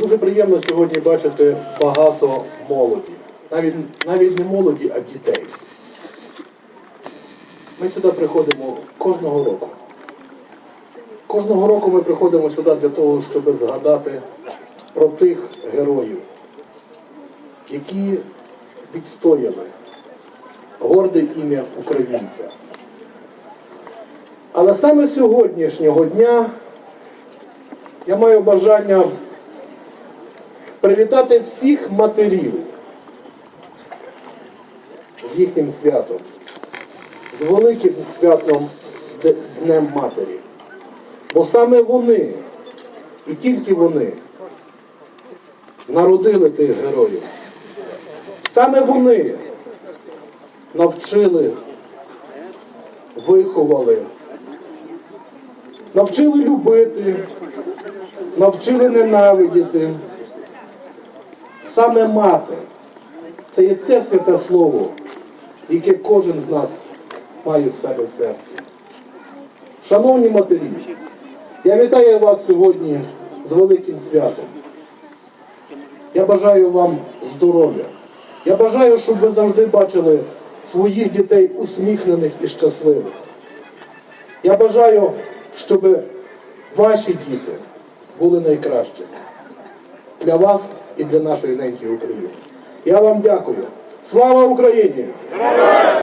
Дуже приємно сьогодні бачити багато молоді. Навіть, навіть не молоді, а дітей. Ми сюди приходимо кожного року. Кожного року ми приходимо сюди для того, щоб згадати про тих героїв, які відстояли горде ім'я українця. Але саме сьогоднішнього дня я маю бажання привітати всіх матерів з їхнім святом, з великим святом Днем Матері. Бо саме вони і тільки вони народили тих героїв. Саме вони навчили, виховали, навчили любити, навчили ненавидіти. Саме мати це є це святе слово, яке кожен з нас має в себе в серці. Шановні матері, я вітаю вас сьогодні з великим святом. Я бажаю вам здоров'я. Я бажаю, щоб ви завжди бачили своїх дітей усміхнених і щасливих. Я бажаю, щоб ваші діти були найкращими для вас і для нашої неньки України. Я вам дякую. Слава Україні!